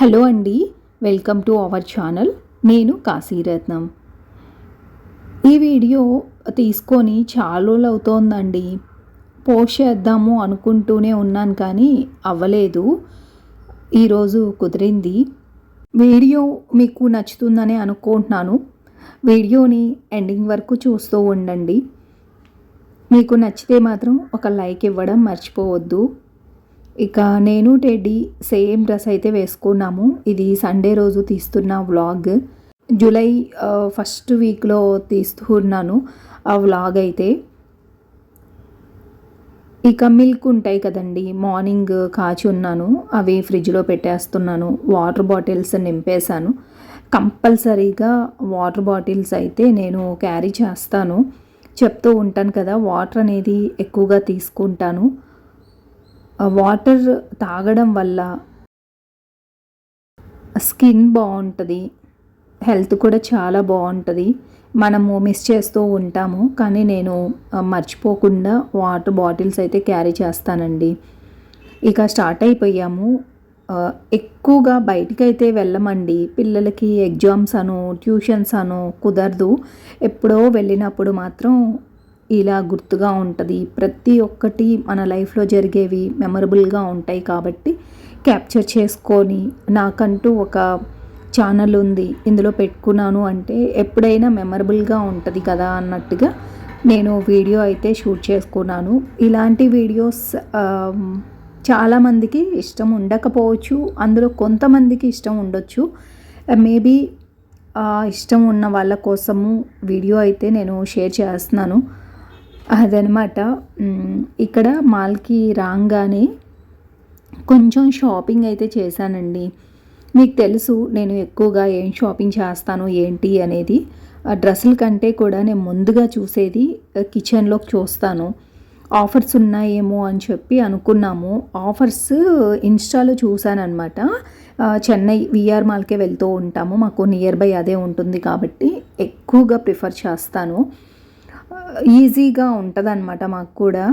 Hello అండి welcome to our channel. నేను కాశీరత్నం ఈ వీడియో తీసుకొని చాలా రోజులు అవుతోందండి. పోస్ట్ చేద్దాము అనుకుంటూనే ఉన్నాను కానీ అవ్వలేదు. ఈరోజు కుదిరింది. వీడియో మీకు నచ్చుతుందని అనుకుంటున్నాను. వీడియోని ఎండింగ్ వరకు చూస్తూ ఉండండి. మీకు నచ్చితే మాత్రం ఒక లైక్ ఇవ్వడం మర్చిపోవద్దు. ఇక నేను టెడ్డీ సేమ్ డ్రెస్ అయితే వేసుకున్నాము. ఇది సండే రోజు తీస్తున్న వ్లాగ్. జూలై ఫస్ట్ వీక్లో తీస్తున్నాను ఆ వ్లాగ్ అయితే. ఇక మిల్క్ ఉంటాయి కదండి మార్నింగ్ కాచి ఉన్నాను. అవి ఫ్రిడ్జ్లో పెట్టేస్తున్నాను. వాటర్ బాటిల్స్ నింపేశాను. కంపల్సరీగా వాటర్ బాటిల్స్ అయితే నేను క్యారీ చేస్తాను. చెప్తూ ఉంటాను కదా వాటర్ అనేది ఎక్కువగా తీసుకుంటాను. వాటర్ తాగడం వల్ల స్కిన్ బాగుంటుంది హెల్త్ కూడా చాలా బాగుంటుంది. మనము మిస్ చేస్తూ ఉంటాము కానీ నేను మర్చిపోకుండా వాటర్ బాటిల్స్ అయితే క్యారీ చేస్తానండి. ఇక స్టార్ట్ అయిపోయాము. ఎక్కువగా బయటికైతే వెళ్ళమండి. పిల్లలకి ఎగ్జామ్స్ అను ట్యూషన్స్ అను కుదరదు. ఎప్పుడో వెళ్ళినప్పుడు మాత్రం ఇలా గుర్తుగా ఉంటుంది. ప్రతి ఒక్కటి మన లైఫ్లో జరిగేవి మెమరబుల్గా ఉంటాయి కాబట్టి క్యాప్చర్ చేసుకొని నాకంటూ ఒక ఛానల్ ఉంది. ఇందులో పెట్టుకున్నాను అంటే ఎప్పుడైనా మెమరబుల్గా ఉంటుంది కదా అన్నట్టుగా నేను వీడియో అయితే షూట్ చేసుకున్నాను. ఇలాంటి వీడియోస్ చాలామందికి ఇష్టం ఉండకపోవచ్చు. అందులో కొంతమందికి ఇష్టం ఉండొచ్చు. మేబీ ఇష్టం ఉన్న వాళ్ళ కోసము వీడియో అయితే నేను షేర్ చేస్తున్నాను. అదనమాట. ఇక్కడ మాల్కి రాగానే కొంచెం షాపింగ్ అయితే చేశానండి. మీకు తెలుసు నేను ఎక్కువగా ఏం షాపింగ్ చేస్తాను ఏంటి అనేది. డ్రెస్సుల కంటే కూడా నేను ముందుగా చూసేది కిచెన్లోకి చూస్తాను. ఆఫర్స్ ఉన్నాయేమో అని చెప్పి అనుకున్నాము. ఆఫర్స్ ఇన్స్టాలో చూశానమాట చెన్నై విఆర్ మాల్కే వెళ్తూ ఉంటాము. మాకు నియర్ బై అదే ఉంటుంది కాబట్టి ఎక్కువగా ప్రిఫర్ చేస్తాను. ఈజీగా ఉంటుంది అనమాట మాకు కూడా.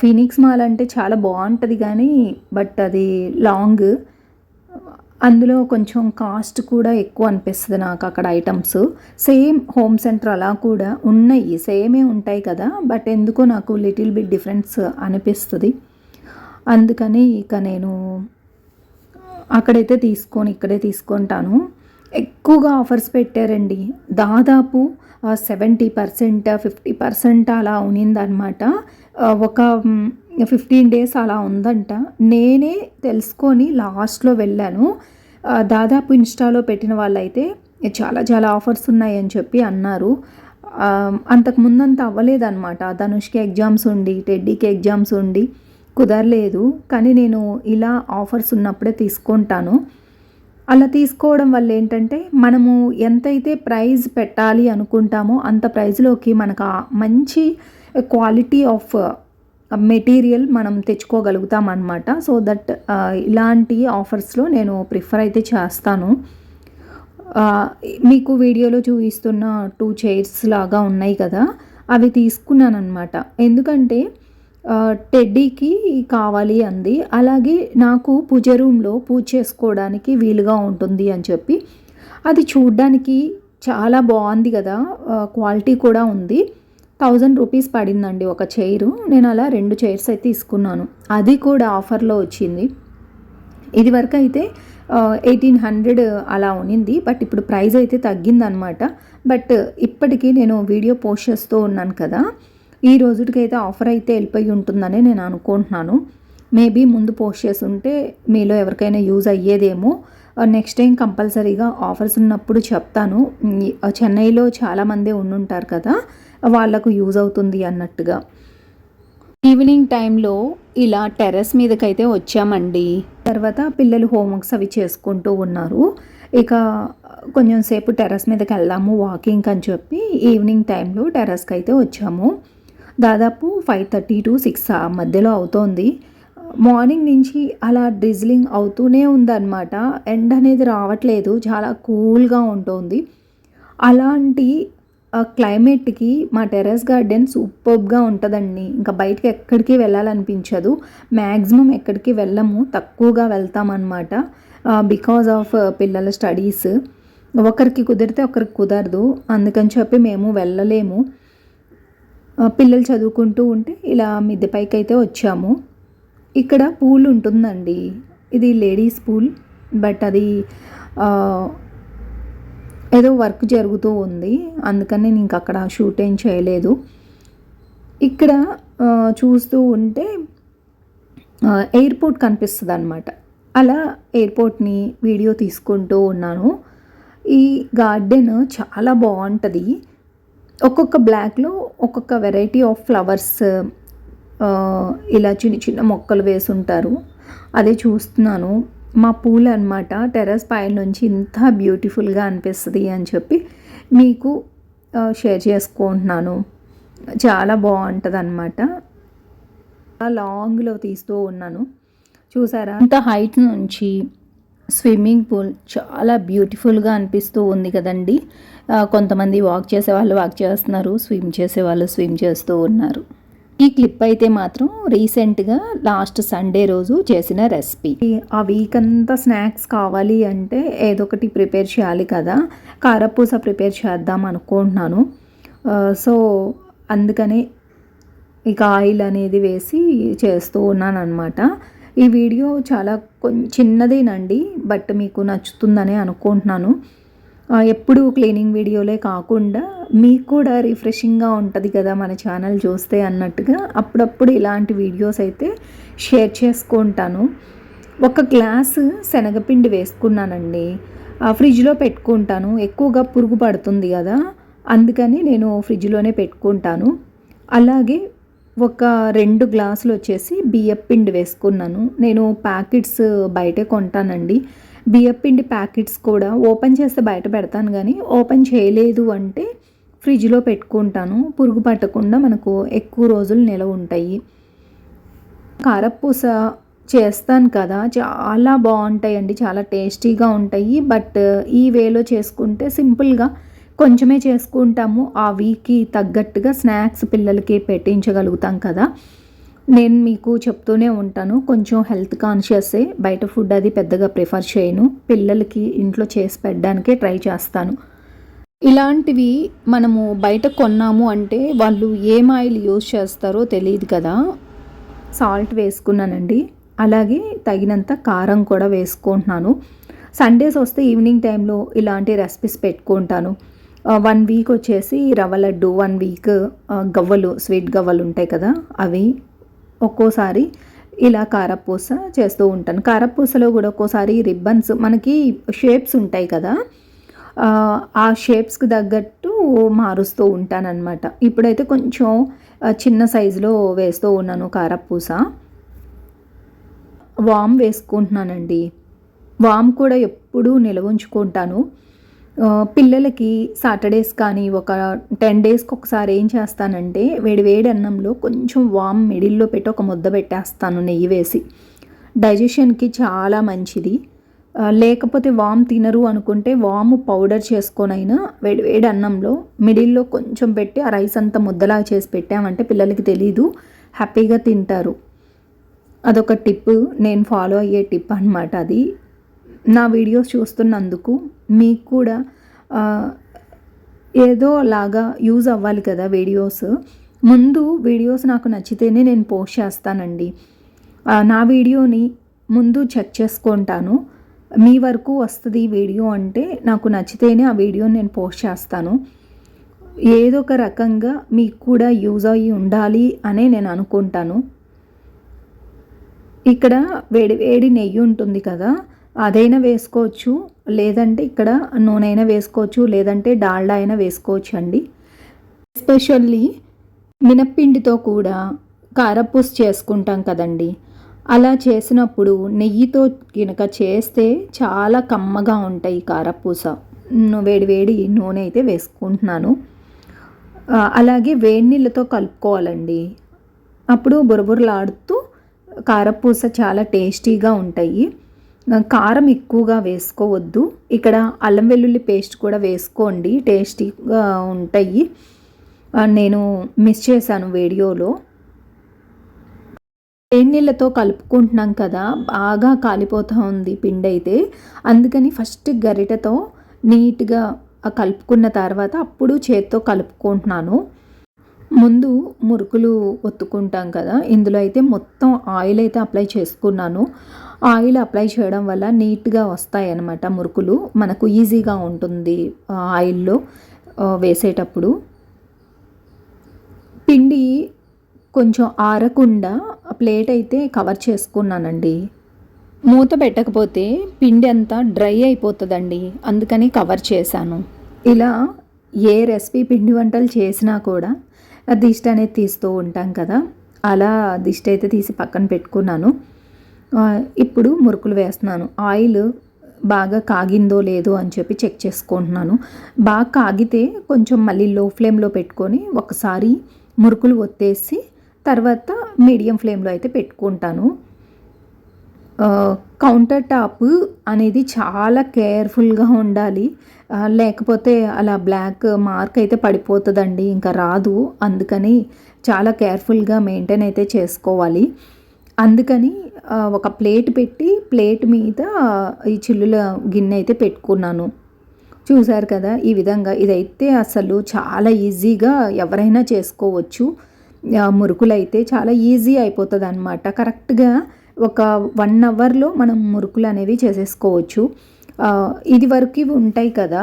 ఫీనిక్స్ మాల్ అంటే చాలా బాగుంటుంది కానీ బట్ అది లాంగ్. అందులో కొంచెం కాస్ట్ కూడా ఎక్కువ అనిపిస్తుంది నాకు అక్కడ ఐటమ్స్. సేమ్ హోమ్ సెంటర్ అలా కూడా ఉన్నాయి. సేమే ఉంటాయి కదా బట్ ఎందుకో నాకు లిటిల్ బిట్ డిఫరెన్స్ అనిపిస్తుంది. అందుకని ఇక నేను అక్కడైతే తీసుకొని ఇక్కడే తీసుకుంటాను. ఎక్కువగా ఆఫర్స్ పెట్టారండి. దాదాపు సెవెంటీ పర్సెంట్ ఫిఫ్టీ పర్సెంట్ అలా ఉన్నిందనమాట ఒక ఫిఫ్టీన్ డేస్ అలా ఉందంట. నేనే తెలుసుకొని లాస్ట్లో వెళ్ళాను. దాదాపు ఇన్స్టాలో పెట్టిన వాళ్ళైతే చాలా చాలా ఆఫర్స్ ఉన్నాయని చెప్పి అన్నారు. అంతకు ముందంత అవ్వలేదన్నమాట. ధనుష్కి ఎగ్జామ్స్ ఉండి టెడ్డీకి ఎగ్జామ్స్ ఉండి కుదరలేదు. కానీ నేను ఇలా ఆఫర్స్ ఉన్నప్పుడే తీసుకుంటాను. అలా తీసుకోవడం వల్ల ఏంటంటే మనము ఎంతైతే ప్రైజ్ పెట్టాలి అనుకుంటామో అంత ప్రైజ్లోకి మనకు మంచి క్వాలిటీ ఆఫ్ మెటీరియల్ మనం తెచ్చుకోగలుగుతాం అనమాట సో దట్ ఇలాంటి ఆఫర్స్లో నేను ప్రిఫర్ అయితే చేస్తాను. మీకు వీడియోలో చూపిస్తున్న టూ చైర్స్ లాగా ఉన్నాయి కదా అవి తీసుకున్నాను అనమాట ఎందుకంటే టెడ్డీకి కావాలి అంది. అలాగే నాకు పూజ రూమ్లో పూజ చేసుకోవడానికి వీలుగా ఉంటుంది అని చెప్పి. అది చూడ్డానికి చాలా బాగుంది కదా. క్వాలిటీ కూడా ఉంది. థౌజండ్ రూపీస్ పడిందండి ఒక చైరు. నేను అలా రెండు చైర్స్ అయితే తీసుకున్నాను. అది కూడా ఆఫర్లో వచ్చింది. ఇది వరకు అయితే ఎయిటీన్ హండ్రెడ్ అలా ఉనింది బట్ ఇప్పుడు ప్రైస్ అయితే తగ్గిందనమాట బట్ ఇప్పటికీ నేను వీడియో పోస్ట్ చేస్తూ ఉన్నాను కదా. ఈ రోజుకైతే ఆఫర్ అయితే వెళ్ళిపోయి ఉంటుందని నేను అనుకుంటున్నాను. మేబీ ముందు పోస్ట్ చేసి ఉంటే మీలో ఎవరికైనా యూజ్ అయ్యేదేమో. Uh, నెక్స్ట్ టైం కంపల్సరీగా ఆఫర్స్ ఉన్నప్పుడు చెప్తాను. Uh, చెన్నైలో చాలామంది ఉండుంటారు కదా వాళ్ళకు యూజ్ అవుతుంది అన్నట్టుగా. ఈవినింగ్ టైంలో ఇలా టెర్రస్ మీదకైతే వచ్చామండి. తర్వాత పిల్లలు హోంవర్క్స్ అవి చేసుకుంటూ ఉన్నారు. ఇక uh, కొంచెం సేపు టెర్రస్ మీదకి వెళ్దాము వాకింగ్ అని చెప్పి ఈవినింగ్ టైంలో టెర్రస్కి అయితే వచ్చాము. దాదాపు ఫైవ్ థర్టీ టు సిక్స్ ఆ మధ్యలో అవుతోంది. మార్నింగ్ నుంచి అలా డ్రిజ్లింగ్ అవుతూనే ఉందన్నమాట. ఎండ్ అనేది రావట్లేదు. చాలా కూల్గా ఉంటుంది. అలాంటి క్లైమేట్కి మా టెర్రస్ గార్డెన్ సూపర్గా ఉంటుందండి. ఇంకా బయటకి ఎక్కడికి వెళ్ళాలనిపించదు. మ్యాక్సిమం ఎక్కడికి వెళ్ళము. తక్కువగా వెళ్తామన్నమాట. బికాజ్ ఆఫ్ పిల్లల స్టడీస్ ఒకరికి కుదిరితే ఒకరికి కుదరదు. అందుకని చెప్పి మేము వెళ్ళలేము. పిల్లలు చదువుకుంటూ ఉంటే ఇలా మిద్దె పైకి అయితే వచ్చాము. ఇక్కడ పూల్ ఉంటుందండి. ఇది లేడీస్ పూల్ బట్ అది ఏదో వర్క్ జరుగుతూ ఉంది. అందుకని నేను ఇంక అక్కడ షూట్ ఏం చేయలేదు. ఇక్కడ చూస్తూ ఉంటే ఎయిర్పోర్ట్ కనిపిస్తుంది అనమాట అలా ఎయిర్పోర్ట్ని వీడియో తీసుకుంటూ ఉన్నాను. ఈ గార్డెన్ చాలా బాగుంటుంది. ఒక్కొక్క బ్లాక్లో ఒక్కొక్క వెరైటీ ఆఫ్ ఫ్లవర్స్ ఇలా చిన్న చిన్న మొక్కలు వేసి ఉంటారు అదే చూస్తున్నాను. మా పూలు అనమాట టెర్రస్ పైన నుంచి ఇంత బ్యూటిఫుల్గా అనిపిస్తుంది అని చెప్పి మీకు షేర్ చేసుకుంటున్నాను. చాలా బాగుంటుంది అనమాట లాంగ్లో తీస్తూ ఉన్నాను. చూసారా? ఇంత హైట్ నుంచి స్విమ్మింగ్ పూల్ చాలా బ్యూటిఫుల్గా అనిపిస్తూ ఉంది కదండి. కొంతమంది వాక్ చేసే వాళ్ళు వాక్ చేస్తున్నారు స్విమ్ చేసే వాళ్ళు స్విమ్ చేస్తూ ఉన్నారు. ఈ క్లిప్ అయితే మాత్రం రీసెంట్గా లాస్ట్ సండే రోజు చేసిన రెసిపీ. ఆ వీక్ అంతా స్నాక్స్ కావాలి అంటే ఏదో ఒకటి ప్రిపేర్ చేయాలి కదా. కారపూస ప్రిపేర్ చేద్దాం అనుకుంటున్నాను. సో అందుకని ఇక ఆయిల్ అనేది వేసి చేస్తూ ఉన్నాను అనమాట ఈ వీడియో చాలా చిన్నదేనండి బట్ మీకు నచ్చుతుందని అనుకుంటున్నాను. ఎప్పుడూ ఎప్పుడు క్లీనింగ్ వీడియోలే కాకుండా మీకు కూడా రిఫ్రెషింగ్గా ఉంటుంది కదా మన ఛానల్ చూస్తే అన్నట్టుగా అప్పుడప్పుడు ఇలాంటి వీడియోస్ అయితే షేర్ చేసుకుంటాను. ఒక గ్లాసు శనగపిండి వేసుకున్నానండి. ఆ, ఫ్రిడ్జ్లో పెట్టుకుంటాను. ఎక్కువగా పురుగు పడుతుంది కదా అందుకని నేను ఫ్రిడ్జ్లోనే పెట్టుకుంటాను. అలాగే ఒక రెండు గ్లాసులు వచ్చేసి బియ్యపిండి వేసుకున్నాను. నేను ప్యాకెట్స్ బయటే కొంటానండి. బియ్యపిండి ప్యాకెట్స్ కూడా ఓపెన్ చేస్తే బయట పెడతాను కానీ ఓపెన్ చేయలేదు అంటే ఫ్రిడ్జ్లో పెట్టుకుంటాను. పురుగు పట్టకుండా మనకు ఎక్కువ రోజులు నిలవ ఉంటాయి. కారపూస చేస్తాను కదా చాలా బాగుంటాయండి చాలా టేస్టీగా ఉంటాయి. బట్ ఈ వేలో చేసుకుంటే సింపుల్గా కొంచెమే చేసుకుంటాము. ఆ వీక్కి తగ్గట్టుగా స్నాక్స్ పిల్లలకి పెట్టించగలుగుతాం కదా. నేను మీకు చెప్తూనే ఉంటాను. కొంచెం హెల్త్ కాన్షియస్సే బయట ఫుడ్ అది పెద్దగా ప్రిఫర్ చేయను. పిల్లలకి ఇంట్లో చేసి పెట్టడానికే ట్రై చేస్తాను. ఇలాంటివి మనము బయట కొన్నాము అంటే వాళ్ళు ఏం ఆయిల్ యూజ్ చేస్తారో తెలియదు కదా. సాల్ట్ వేసుకున్నానండి. అలాగే తగినంత కారం కూడా వేసుకుంటున్నాను. సండేస్ వస్తే ఈవినింగ్ టైంలో ఇలాంటి రెసిపీస్ పెట్టుకుంటాను. వన్ వీక్ వచ్చేసి రవ్వ లడ్డు వన్ వీక్ గవ్వలు స్వీట్ గవ్వలు ఉంటాయి కదా అవి ఒక్కోసారి ఇలా కారపూస చేస్తూ ఉంటాను. కారపూసలో కూడా ఒక్కోసారి రిబ్బన్స్ మనకి షేప్స్ ఉంటాయి కదా ఆ, షేప్స్కి తగ్గట్టు మారుస్తూ ఉంటానన్నమాట. ఇప్పుడైతే కొంచెం చిన్న సైజులో వేస్తూ ఉన్నాను కారపూస. వామ్ వేసుకుంటున్నానండి. వామ్ కూడా ఎప్పుడూ నిల్వ ఉంచుకుంటాను పిల్లలకి సాటర్డేస్ కానీ ఒక టెన్ డేస్కి ఒకసారి ఏం చేస్తానంటే వేడి వేడి అన్నంలో కొంచెం వామ్ మిడిల్లో పెట్టి ఒక ముద్ద పెట్టేస్తాను నెయ్యి వేసి. డైజెషన్కి చాలా మంచిది. లేకపోతే వామ్ తినరు అనుకుంటే వాము పౌడర్ చేసుకొనైనా వేడి వేడి అన్నంలో మిడిల్లో కొంచెం పెట్టి ఆ రైస్ అంతా ముద్దలా చేసి పెట్టామంటే పిల్లలకి తెలీదు. హ్యాపీగా తింటారు. అదొక టిప్. నేను ఫాలో అయ్యే టిప్ అనమాట అది. నా వీడియోస్ చూస్తున్నందుకు మీకు కూడా ఏదో లాగా యూజ్ అవ్వాలి కదా వీడియోస్. ముందు వీడియోస్ నాకు నచ్చితేనే నేను పోస్ట్ చేస్తానండి. నా వీడియోని ముందు చెక్ చేసుకుంటాను. మీ వరకు వస్తుంది వీడియో అంటే నాకు నచ్చితేనే ఆ వీడియోని నేను పోస్ట్ చేస్తాను. ఏదో ఒక రకంగా మీకు కూడా యూజ్ అయ్యి ఉండాలి అనే నేను అనుకుంటాను. ఇక్కడ వేడి వేడి నెయ్యి ఉంటుంది కదా అదైనా వేసుకోవచ్చు లేదంటే ఇక్కడ నూనె అయినా వేసుకోవచ్చు లేదంటే డాల్డా అయినా వేసుకోవచ్చు అండి. ఎస్పెషల్లీ మినప్పిండితో కూడా కారపూస చేసుకుంటాం కదండి. అలా చేసినప్పుడు నెయ్యితో కనుక చేస్తే చాలా కమ్మగా ఉంటాయి కారపూస. వేడి వేడి నూనె అయితే వేసుకుంటున్నాను. అలాగే వేడి నీళ్ళతో కలుపుకోవాలండి. అప్పుడు బురబురలాడుతూ కారపూస చాలా టేస్టీగా ఉంటాయి. కారం ఎక్కువగా వేసుకోవద్దు. ఇక్కడ అల్లం వెల్లుల్లి పేస్ట్ కూడా వేసుకోండి టేస్టీగా ఉంటాయి. నేను మిస్ చేశాను వీడియోలో. వేడి నీళ్ళతో కలుపుకుంటున్నాం కదా బాగా కాలిపోతూ ఉంది పిండి అయితే. అందుకని ఫస్ట్ గరిటతో నీట్గా కలుపుకున్న తర్వాత అప్పుడు చేత్తో కలుపుకుంటున్నాను. ముందు మురుకులు ఒత్తుకుంటాం కదా ఇందులో అయితే మొత్తం ఆయిల్ అయితే అప్లై చేసుకున్నాను. ఆయిల్ అప్లై చేయడం వల్ల నీట్గా వస్తాయి అన్నమాట మురుకులు. మనకు ఈజీగా ఉంటుంది ఆయిల్లో వేసేటప్పుడు. పిండి కొంచెం ఆరకుండా ప్లేట్ అయితే కవర్ చేసుకున్నానండి. మూత పెట్టకపోతే పిండి అంతా డ్రై అయిపోతుందండి. అందుకని కవర్ చేశాను. ఇలా ఏ రెసిపీ పిండి వంటలు చేసినా కూడా దిష్టి అనేది తీస్తూ ఉంటాం కదా. అలా దిష్టి అయితే తీసి పక్కన పెట్టుకున్నాను. ఇప్పుడు మురుకులు వేస్తున్నాను. ఆయిల్ బాగా కాగిందో లేదో అని చెప్పి చెక్ చేసుకుంటున్నాను. బాగా కాగితే కొంచెం మళ్ళీ లో ఫ్లేమ్లో పెట్టుకొని ఒకసారి మురుకులు ఒత్తేసి తర్వాత మీడియం ఫ్లేమ్లో అయితే పెట్టుకుంటాను. కౌంటర్ టాప్ అనేది చాలా కేర్ఫుల్గా ఉండాలి. లేకపోతే అలా బ్లాక్ మార్క్ అయితే పడిపోతుందండి ఇంకా రాదు. అందుకని చాలా కేర్ఫుల్గా మెయింటైన్ అయితే చేసుకోవాలి. అందుకని ఒక ప్లేట్ పెట్టి ప్లేట్ మీద ఈ చిల్లుల గిన్నె అయితే పెట్టుకున్నాను. చూసారు కదా ఈ విధంగా ఇదైతే అసలు చాలా ఈజీగా ఎవరైనా చేసుకోవచ్చు. మురుకులు అయితే చాలా ఈజీ అయిపోతుంది అనమాట కరెక్ట్గా ఒక వన్ అవర్లో మనం మురుకులు అనేవి చేసేసుకోవచ్చు. ఇది వరకు ఉంటాయి కదా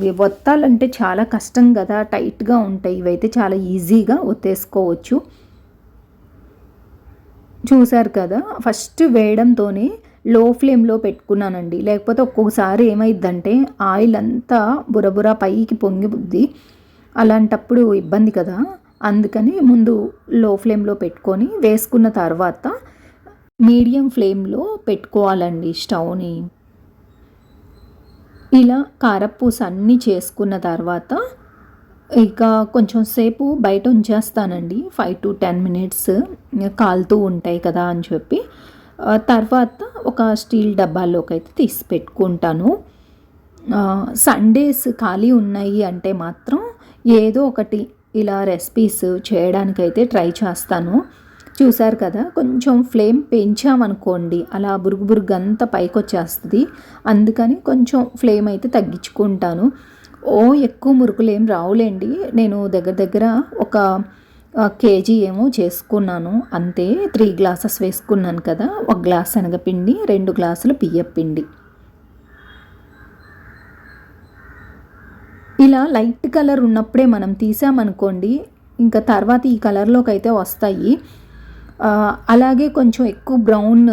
వత్తాలంటే ఒత్తాలంటే చాలా కష్టం కదా టైట్గా ఉంటాయి. ఇవైతే చాలా ఈజీగా ఒత్తేసుకోవచ్చు. చూశారు కదా ఫస్ట్ వేయడంతోనే లో ఫ్లేమ్లో పెట్టుకున్నానండి. లేకపోతే ఒక్కొక్కసారి ఏమైందంటే ఆయిల్ అంతా బురబుర పైకి పొంగిబుద్ది అలాంటప్పుడు ఇబ్బంది కదా. అందుకని ముందు లో ఫ్లేమ్లో పెట్టుకొని వేసుకున్న తర్వాత మీడియం ఫ్లేమ్లో పెట్టుకోవాలండి స్టవ్ని. ఇలా కారపూస అన్నీ చేసుకున్న తర్వాత ఇక కొంచెం సేపు బయట ఉంచేస్తానండి. ఫైవ్ టు టెన్ మినిట్స్ కాలుతూ ఉంటాయి కదా అని చెప్పి. తర్వాత ఒక స్టీల్ డబ్బాల్లోకి అయితే తీసి పెట్టుకుంటాను. సండేస్ ఖాళీ ఉన్నాయి అంటే మాత్రం ఏదో ఒకటి ఇలా రెసిపీస్ చేయడానికైతే ట్రై చేస్తాను. చూసారు కదా కొంచెం ఫ్లేమ్ పెంచామనుకోండి అలా బురుగు బురుగు అంతా పైకి వచ్చేస్తుంది అందుకని కొంచెం ఫ్లేమ్ అయితే తగ్గించుకుంటాను. ఓ ఎక్కువ మురుకులు ఏం రావులేండి. నేను దగ్గర దగ్గర ఒక కేజీ ఏమో చేసుకున్నాను. అంతే త్రీ గ్లాసెస్ వేసుకున్నాను కదా. ఒక గ్లాస్ శనగపిండి రెండు గ్లాసులు పియ్యపిండి ఇలా లైట్ కలర్ ఉన్నప్పుడే మనం తీసామనుకోండి ఇంకా తర్వాత ఈ కలర్లోకి అయితే వస్తాయి అలాగే కొంచెం ఎక్కువ బ్రౌన్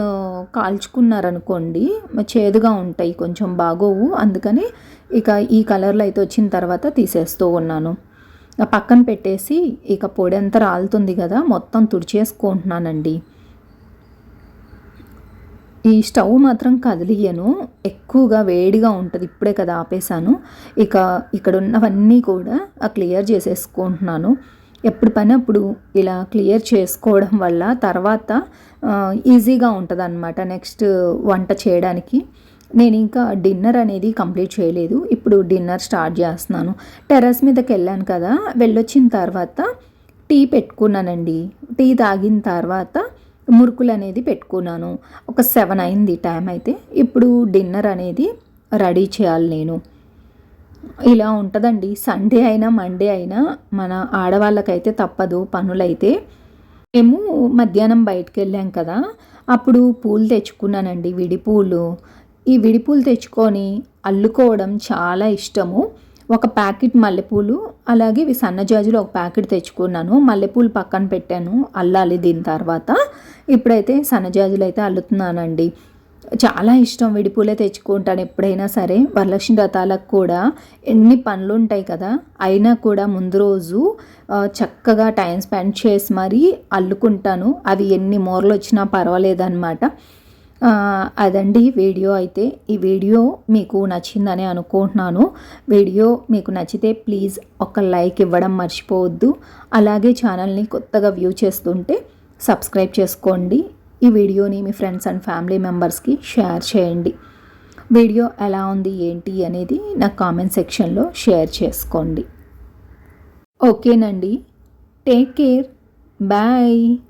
కాల్చుకున్నారనుకోండి చేదుగా ఉంటాయి కొంచెం బాగోవు. అందుకని ఇక ఈ కలర్లో అయితే వచ్చిన తర్వాత తీసేస్తూ ఉన్నాను. పక్కన పెట్టేసి ఇక పొడి అంతా రాలుతుంది కదా మొత్తం తుడిచేసుకుంటున్నానండి. ఈ స్టవ్ మాత్రం కదిలియను ఎక్కువగా వేడిగా ఉంటుంది ఇప్పుడే కదా ఆపేసాను ఇక ఇక్కడ ఉన్నవన్నీ కూడా క్లియర్ చేసేసుకుంటున్నాను. ఎప్పుడు పని అప్పుడు ఇలా క్లియర్ చేసుకోవడం వల్ల తర్వాత ఈజీగా ఉంటుంది అనమాట నెక్స్ట్ వంట చేయడానికి. నేను ఇంకా డిన్నర్ అనేది కంప్లీట్ చేయలేదు. ఇప్పుడు డిన్నర్ స్టార్ట్ చేస్తున్నాను. టెర్రస్ మీదకి వెళ్ళాను కదా వెళ్ళొచ్చిన తర్వాత టీ పెట్టుకున్నానండి. టీ తాగిన తర్వాత మురుకులు అనేది పెట్టుకున్నాను. ఒక సెవెన్ అయింది టైం అయితే. ఇప్పుడు డిన్నర్ అనేది రెడీ చేయాలి నేను. ఇలా ఉంటుందండి. సండే అయినా మండే అయినా మన ఆడవాళ్ళకైతే తప్పదు పనులైతే. మేము మధ్యాహ్నం బయటకు వెళ్ళాం కదా అప్పుడు పూలు తెచ్చుకున్నానండి విడి పూలు. ఈ విడిపూలు తెచ్చుకొని అల్లుకోవడం చాలా ఇష్టము. ఒక ప్యాకెట్ మల్లెపూలు అలాగే ఇవి సన్నజాజులు ఒక ప్యాకెట్ తెచ్చుకున్నాను. మల్లెపూలు పక్కన పెట్టాను అల్లాలి దీని తర్వాత. ఇప్పుడైతే సన్నజాజులు అయితే అల్లుతున్నానండి. చాలా ఇష్టం విడిపూలే తెచ్చుకుంటాను ఎప్పుడైనా సరే. వరలక్ష్మి వ్రతాలకు కూడా ఎన్ని పనులు ఉంటాయి కదా అయినా కూడా ముందు రోజు చక్కగా టైం స్పెండ్ చేసి మరీ అల్లుకుంటాను. అవి ఎన్ని మూరలు వచ్చినా పర్వాలేదన్నమాట. అదండి వీడియో అయితే. ఈ వీడియో మీకు నచ్చిందని అనుకుంటున్నాను. వీడియో మీకు నచ్చితే ప్లీజ్ ఒక లైక్ ఇవ్వడం మర్చిపోవద్దు. అలాగే ఛానల్ని కొత్తగా వ్యూ చేస్తుంటే సబ్స్క్రైబ్ చేసుకోండి. ఈ వీడియోని మీ ఫ్రెండ్స్ అండ్ ఫ్యామిలీ మెంబర్స్కి షేర్ చేయండి. వీడియో ఎలా ఉంది ఏంటి అనేది నా కామెంట్ సెక్షన్లో షేర్ చేసుకోండి. ఓకేనండి. Take care. బాయ్.